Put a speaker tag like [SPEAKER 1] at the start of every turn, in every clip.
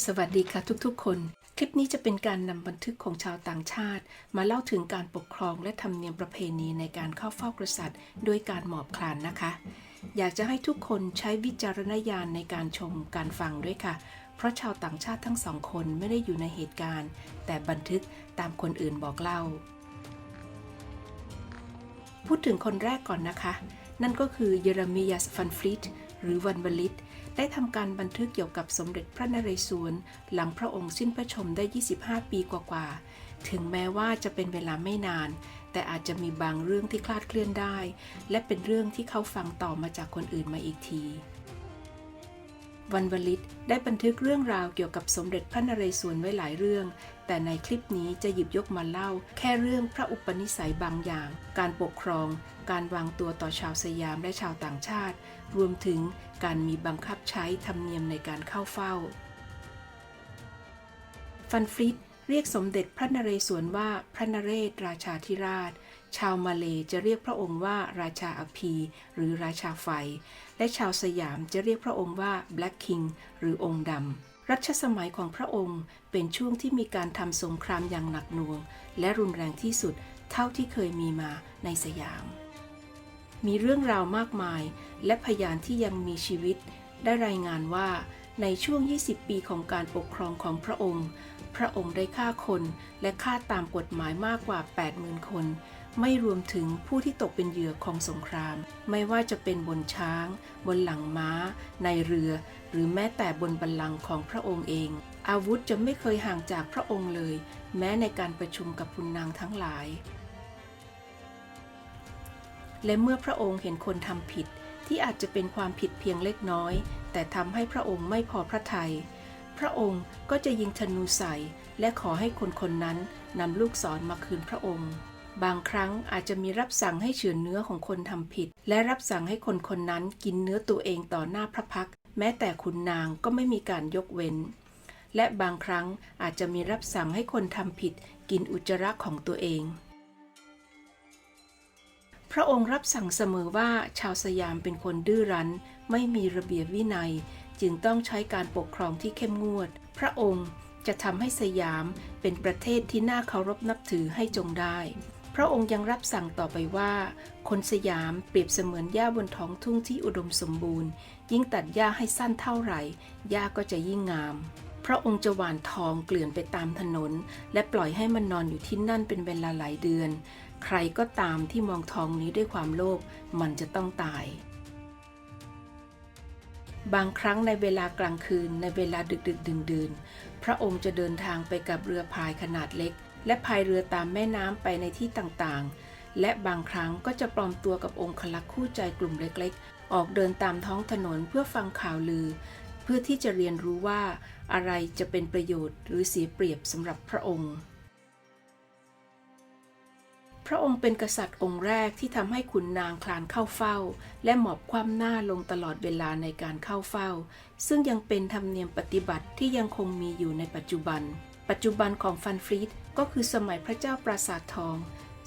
[SPEAKER 1] สวัสดีค่ะทุกๆ คน คลิปนี้จะเป็นการนำบันทึกของชาวต่างชาติ มาเล่าถึงการปกครองและธรรมเนียมประเพณีในการเข้าเฝ้ากษัตริย์ด้วยการหมอบคลานนะคะ อยากจะให้ทุกคนใช้วิจารณญาณในการชมการฟังด้วยค่ะ เพราะชาวต่างชาติทั้งสองคนไม่ได้อยู่ในเหตุการณ์ แต่บันทึกตามคนอื่นบอกเล่า พูดถึงคนแรกก่อนนะคะ นั่นก็คือเยเรมียัสฟันฟลิตหรือวันบลิต ได้ทำการบันทึกเกี่ยวกับสมเด็จพระนเรศวรหลังพระองค์สิ้นพระชนม์ได้ 25 ปีกว่าๆ ถึงแม้ว่าจะเป็นเวลาไม่นาน แต่อาจจะมีบางเรื่องที่คลาดเคลื่อนได้ และเป็นเรื่องที่เขาฟังต่อมาจากคนอื่นมาอีกทีวันวลิตได้บันทึกเรื่องราวเกี่ยวกับสมเด็จพระนเรศวรไว้หลายเรื่อง แต่ในคลิปนี้จะหยิบยกมาเล่า แค่เรื่องพระอุปนิสัยบางอย่าง การปกครอง การวางตัวต่อชาวสยามและชาวต่างชาติ รวมถึงการมีบังคับใช้ธรรมเนียมในการเข้าเฝ้า ฟันฟริดเรียกสมเด็จพระนเรศวรว่าพระนเรศราชาธิราช ชาวมาเลจะเรียกพระองค์ว่าราชาอภีหรือราชาไฟ และชาวสยามจะเรียกพระองค์ว่า Black King หรือองค์ดำรัชสมัยของพระองค์เป็นช่วงที่มีการทำสงครามอย่างหนักหน่วง และรุนแรงที่สุดเท่าที่เคยมีมาในสยาม มีเรื่องราวมากมาย และพยานที่ยังมีชีวิต ได้รายงานว่าในช่วง 20 ปีของการปกครองของพระองค์ พระองค์ได้ฆ่าคนและฆ่าตามกฎหมายมากกว่า 80,000 คน ไม่รวมถึงผู้ที่ตกเป็นเหยื่อของสงคราม ไม่ว่าจะเป็นบนช้าง บนหลังม้า ในเรือ หรือแม้แต่บนบัลลังก์ของพระองค์เอง อาวุธจะไม่เคยห่างจากพระองค์เลย แม้ในการประชุมกับคุณนางทั้งหลาย และเมื่อพระองค์เห็นคนทำผิดที่อาจจะเป็นความผิดเพียงเล็กน้อย แต่ทำให้พระองค์ไม่พอพระทยัยพระองค์ก็จะยิงธนูใส่ และขอให้คนคนนั้นนำลูกศรมาคืนพระองค์ บางครั้งอาจจะมีรับสั่งให้เฉือนเนื้อของคนทำผิด และรับสั่งให้คนคนนั้นกินเนื้อตัวเองต่อหน้าพระพัก แม้แต่ขุนนางก็ไม่มีการยกเว้น และบางครั้งอาจจะมีรับสั่งให้คนทำผิด กินอุจจาระของตัวเอง พระองค์รับสั่งเสมอว่าชาวสยามเป็นคนดื้อรั้น ไม่มีระเบียบวินัย จึงต้องใช้การปกครองที่เข้มงวด พระองค์จะทำให้สยามเป็นประเทศที่น่าเคารพนับถือให้จงได้ พระองค์ยังรับสั่งต่อไปว่า คนสยามเปรียบเสมือนหญ้าบนท้องทุ่งที่อุดมสมบูรณ์ ยิ่งตัดหญ้าให้สั้นเท่าไหร่หญ้าก็จะยิ่งงาม พระองค์จะหว่านทองเกลื่อนไปตามถนน และปล่อยให้มันนอนอยู่ที่นั่นเป็นเวลาหลายเดือน ใครก็ตามที่มองทองนี้ด้วยความโลภมันจะต้องตายบางครั้งในเวลากลางคืนในเวลาดึกดึกดื่นดื่นๆพระองค์จะเดินทางไปกับเรือพายขนาดเล็ก และพายเรือตามแม่น้ำไปในที่ต่างๆ และบางครั้งก็จะปลอมตัวกับองค์คลักษ์คู่ใจกลุ่มเล็กๆ ออกเดินตามท้องถนนเพื่อฟังข่าวลือ เพื่อที่จะเรียนรู้ว่าอะไรจะเป็นประโยชน์หรือเสียเปรียบสำหรับพระองค์ พระองค์เป็นกษัตริย์องค์แรกที่ทำให้ขุนนางคลานเข้าเฝ้า และหมอบคว่ำหน้าลงตลอดเวลาในการเข้าเฝ้า ซึ่งยังเป็นธรรมเนียมปฏิบัติที่ยังคงมีอยู่ในปัจจุบัน ปัจจุบันของฟันฟรีดก็คือสมัยพระเจ้าปราสาททอง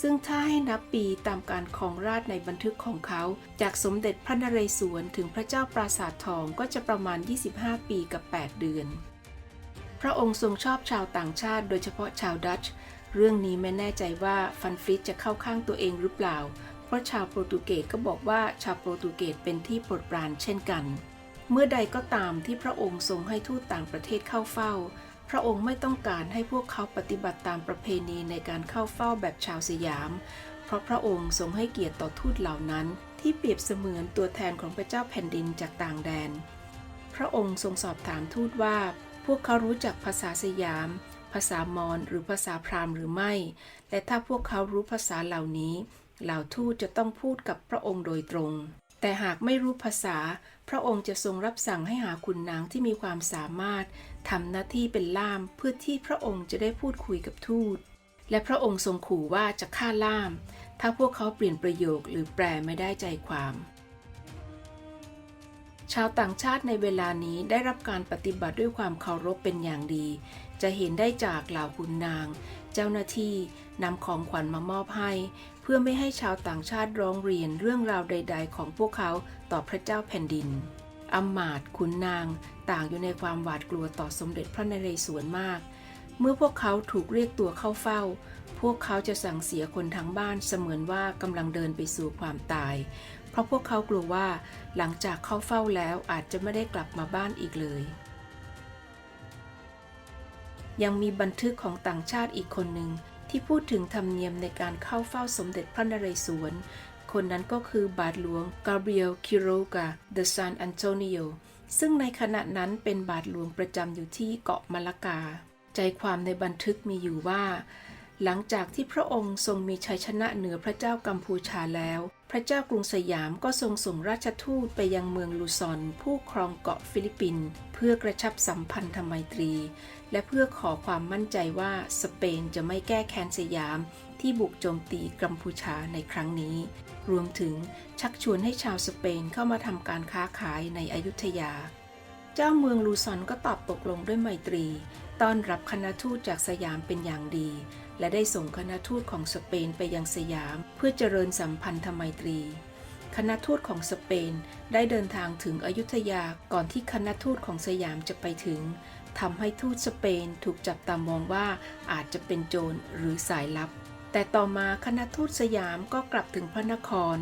[SPEAKER 1] ซึ่งถ้าให้นับปีตามการครองราชในบันทึกของเขา จากสมเด็จพระนเรศวรถึงพระเจ้าปราสาททองก็จะประมาณ 25 ปีกับ 8 เดือน พระองค์ทรงชอบชาวต่างชาติโดยเฉพาะชาวดัตช์เรื่องนี้ไม่แน่ใจว่าฟันฟริดจะเข้าข้างตัวเองหรือเปล่า เพราะชาวโปรตุเกสก็บอกว่าชาวโปรตุเกสเป็นที่โปรดปรานเช่นกัน เมื่อใดก็ตามที่พระองค์ทรงให้ทูตต่างประเทศเข้าเฝ้า พระองค์ไม่ต้องการให้พวกเขาปฏิบัติตามประเพณีในการเข้าเฝ้าแบบชาวสยาม เพราะพระองค์ทรงให้เกียรติต่อทูตเหล่านั้น ที่เปรียบเสมือนตัวแทนของพระเจ้าแผ่นดินจากต่างแดน พระองค์ทรงสอบถามทูตว่า พวกเขารู้จักภาษาสยาม ภาษามอญหรือภาษาพราหมณ์หรือไม่ และถ้าพวกเขารู้ภาษาเหล่านี้ เหล่าทูตจะต้องพูดกับพระองค์โดยตรง แต่หากไม่รู้ภาษา พระองค์จะทรงรับสั่งให้หาขุนนางที่มีความสามารถทำหน้าที่เป็นล่ามเพื่อที่พระองค์จะได้พูดคุยกับทูต และพระองค์ทรงขู่ว่าจะฆ่าล่าม ถ้าพวกเขาเปลี่ยนประโยคหรือแปลไม่ได้ใจความ ชาวต่างชาติในเวลานี้ได้รับการปฏิบัติด้วยความเคารพเป็นอย่างดี จะเห็นได้จากเหล่าขุนนาง เจ้าหน้าที่นำของขวัญมามอบให้ พื่อไม่ให้ชาวต่างชาติร้องเรียนเรื่องราวใด ๆ ของพวกเขาต่อพระเจ้าแผ่นดินอำมาตขุนนาง ต่างอยู่ในความหวาดกลัวต่อสมเด็จพระนเรศวรมาก เมื่อพวกเขาถูกเรียกตัวเข้าเฝ้า พวกเขาจะสั่งเสียคนทั้งบ้านเสมือนว่ากำลังเดินไปสู่ความตาย เพราะพวกเขากลัวว่าหลังจากเข้าเฝ้าแล้วอาจจะไม่ได้กลับมาบ้านอีกเลย ยังมีบันทึกของต่างชาติอีกคนหนึ่ง ที่พูดถึงธรรมเนียมในการเข้าเฝ้าสมเด็จพระนเรศวร คนนั้นก็คือบาทหลวงกาเบรียลคิโรกาเดซานอันโตนิโอซึ่งในขณะนั้นเป็นบาทหลวงประจำอยู่ที่เกาะมาลากา ใจความในบันทึกมีอยู่ว่า หลังจากที่พระองค์ทรงมีชัยชนะเหนือพระเจ้ากัมพูชาแล้ว พระเจ้ากรุงสยามก็ทรงส่งราชทูตไปยังเมืองลูซอน ผู้ครองเกาะฟิลิปปินส์เพื่อกระชับสัมพันธไมตรี และเพื่อขอความมั่นใจว่าสเปนจะไม่แก้แค้นสยามที่บุกโจมตีกัมพูชาในครั้งนี้ รวมถึงชักชวนให้ชาวสเปนเข้ามาทำการค้าขายในอยุธยา เจ้าเมืองลูซอนก็ตอบตกลงด้วยไมตรี ต้อนรับคณะทูตจากสยามเป็นอย่างดี และได้ส่งคณะทูตของสเปนไปยังสยาม เพื่อเจริญสัมพันธไมตรี คณะทูตของสเปนได้เดินทางถึงอยุธยาก่อนที่คณะทูตของสยามจะไปถึงทำให้ทูตสเปนถูกจับตามองว่าอาจจะเป็นโจรหรือสายลับ แต่ต่อมาคณะทูตสยามก็กลับถึงพระนคร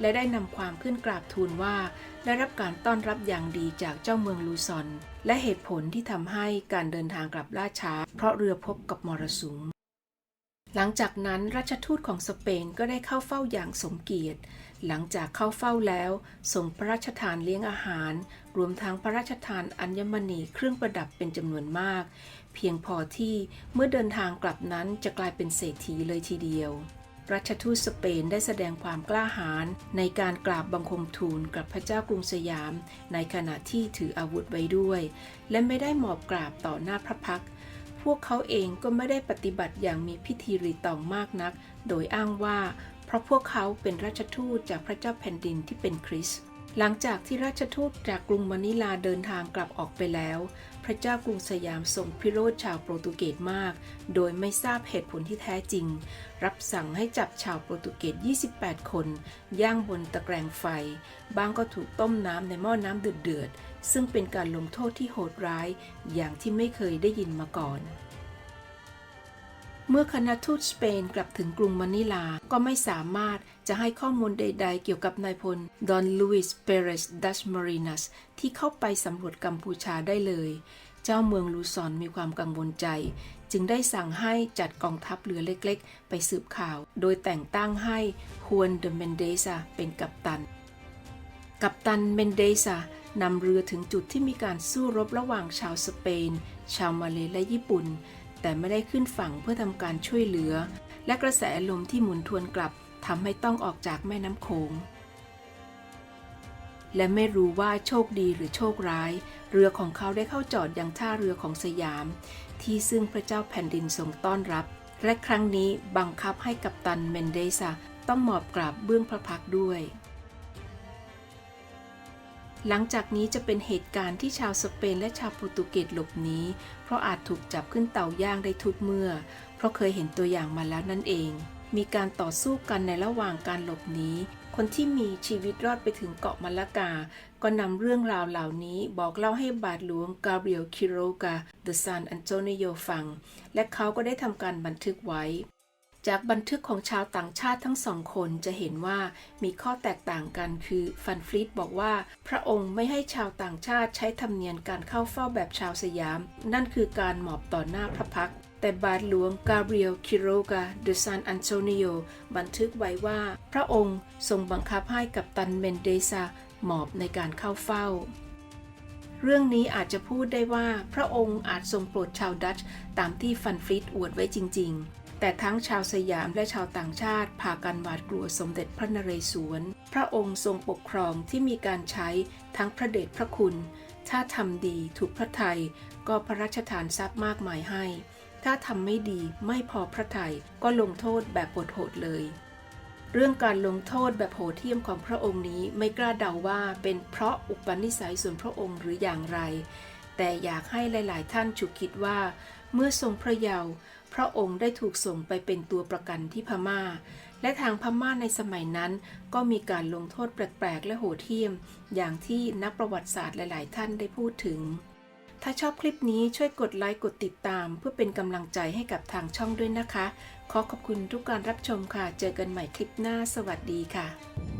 [SPEAKER 1] และได้นำความขึ้นกราบทูลว่า ได้รับการต้อนรับอย่างดีจากเจ้าเมืองลูซอน และเหตุผลที่ทำให้การเดินทางกลับล่าช้า เพราะเรือพบกับมรสุม หลังจากนั้นราชทูตของสเปนก็ได้เข้าเฝ้าอย่างสมเกียรติ หลังจากเข้าเฝ้าแล้วส่งพระราชทานเลี้ยงอาหาร รวมทั้งพระราชทานอัญมณีเครื่องประดับเป็นจำนวนมาก เพียงพอที่เมื่อเดินทางกลับนั้นจะกลายเป็นเศรษฐีเลยทีเดียวรัชทูตสเปนได้แสดงความกล้าหาญในการกราบบังคมทูลกับพระเจ้ากรุงสยาม ในขณะที่ถืออาวุธไว้ด้วย และไม่ได้หมอบกราบต่อหน้าพระพักตร์ พวกเขาเองก็ไม่ได้ปฏิบัติอย่างมีพิธีรีตองมากนัก โดยอ้างว่า เพราะพวกเขาเป็นราชทูตจากพระเจ้าแผ่นดินที่เป็นคริสต์ หลังจากที่ราชทูตจากกรุงมะนิลาเดินทางกลับออกไปแล้ว พระเจ้ากรุงสยามทรงพิโรธชาวโปรตุเกสมาก โดยไม่ทราบเหตุผลที่แท้จริง รับสั่งให้จับชาวโปรตุเกส 28 คน ย่างบนตะแกรงไฟ บางก็ถูกต้มน้ำในหม้อน้ำเดือดๆ ซึ่งเป็นการลงโทษที่โหดร้าย อย่างที่ไม่เคยได้ยินมาก่อนเมื่อคณะทูตสเปนกลับถึงกรุงมะนิลาก็ไม่สามารถ จะให้ข้อมูลใดๆ เกี่ยวกับนายพลดอนลุยส์เปเรสดัชมารินัสที่เข้าไปสำรวจกัมพูชาได้เลย เจ้าเมืองลูซอนมีความกังวลใจ จึงได้สั่งให้จัดกองทัพเรือเล็กๆ ไปสืบข่าว โดยแต่งตั้งให้ฮวนเดเมนเดซาเป็นกัปตัน กัปตันเมนเดซานำเรือถึงจุดที่มีการสู้รบระหว่างชาวสเปน ชาวมาเลและญี่ปุ่น แต่ไม่ได้ขึ้นฝั่งเพื่อทำการช่วยเหลือ และกระแสลมที่หมุนทวนกลับ ทำให้ต้องออกจากแม่น้ำโขง และไม่รู้ว่าโชคดีหรือโชคร้าย เรือของเขาได้เข้าจอดยังท่าเรือของสยาม ที่ซึ่งพระเจ้าแผ่นดินทรงต้อนรับ และครั้งนี้บังคับให้กัปตันเมนเดซาต้องหมอบกราบเบื้องพระพักด้วย หลังจากนี้จะเป็นเหตุการณ์ที่ชาวสเปนและชาวโปรตุเกสหลบหนีเพราะอาจถูกจับขึ้นเตาย่างได้ทุกเมื่อ เพราะเคยเห็นตัวอย่างมาแล้วนั่นเอง มีการต่อสู้กันในระหว่างการหลบหนีคนที่มีชีวิตรอดไปถึงเกาะมัลกา ก็นำเรื่องราวเหล่านี้บอกเล่าให้บาทหลวงกาเบรียลคิโรกาเดซานอันโตนิโอฟัง และเขาก็ได้ทำการบันทึกไว้ จากบันทึกของชาวต่างชาติทั้งสองคนจะเห็นว่ามีข้อแตกต่างกันคือฟันฟลีตบอกว่า พระองค์ไม่ให้ชาวต่างชาติใช้ธรรมเนียมการเข้าเฝ้าแบบชาวสยาม นั่นคือการหมอบต่อหน้าพระพักแต่บาทหลวงกาเบรียลคิโรกาเดซานอันโตนิโอบันทึกไว้ว่า พระองค์ทรงบังคับให้กับตันเมนเดซาหมอบในการเข้าเฝ้าเรื่องนี้อาจจะพูดได้ว่าพระองค์อาจทรงโปรดชาวดัตช์ตามที่ฟันฟลิตอวดไว้จริง ๆ แต่ทั้งชาวสยามและชาวต่างชาติพากันหวาดกลัวสมเด็จพระนเรศวร พระองค์ทรงปกครองที่มีการใช้ทั้งพระเดชพระคุณ ถ้าทำดีถูกพระไทยก็พระราชทานทรัพย์มากมายให้ ถ้าทำไม่ดีไม่พอพระไทยก็ลงโทษแบบโหดๆเลย เรื่องการลงโทษแบบโหดเหี้ยมของพระองค์นี้ไม่กล้าเดาว่าเป็นเพราะอุปนิสัยส่วนพระองค์หรืออย่างไร แต่อยากให้หลาย ๆ ท่านฉุกคิดว่า เมื่อทรงพระเยาว์พระองค์ได้ถูกส่งไปเป็นตัวประกันที่พม่า และทางพม่าในสมัยนั้น ก็มีการลงโทษแปลก ๆ และโหดเหี้ยม อย่างที่นักประวัติศาสตร์หลาย ๆ ท่านได้พูดถึง ถ้าชอบคลิปนี้ช่วยกดไลค์กดติดตาม เพื่อเป็นกำลังใจให้กับทางช่องด้วยนะคะ ขอขอบคุณทุกการรับชมค่ะ เจอกันใหม่คลิปหน้า สวัสดีค่ะ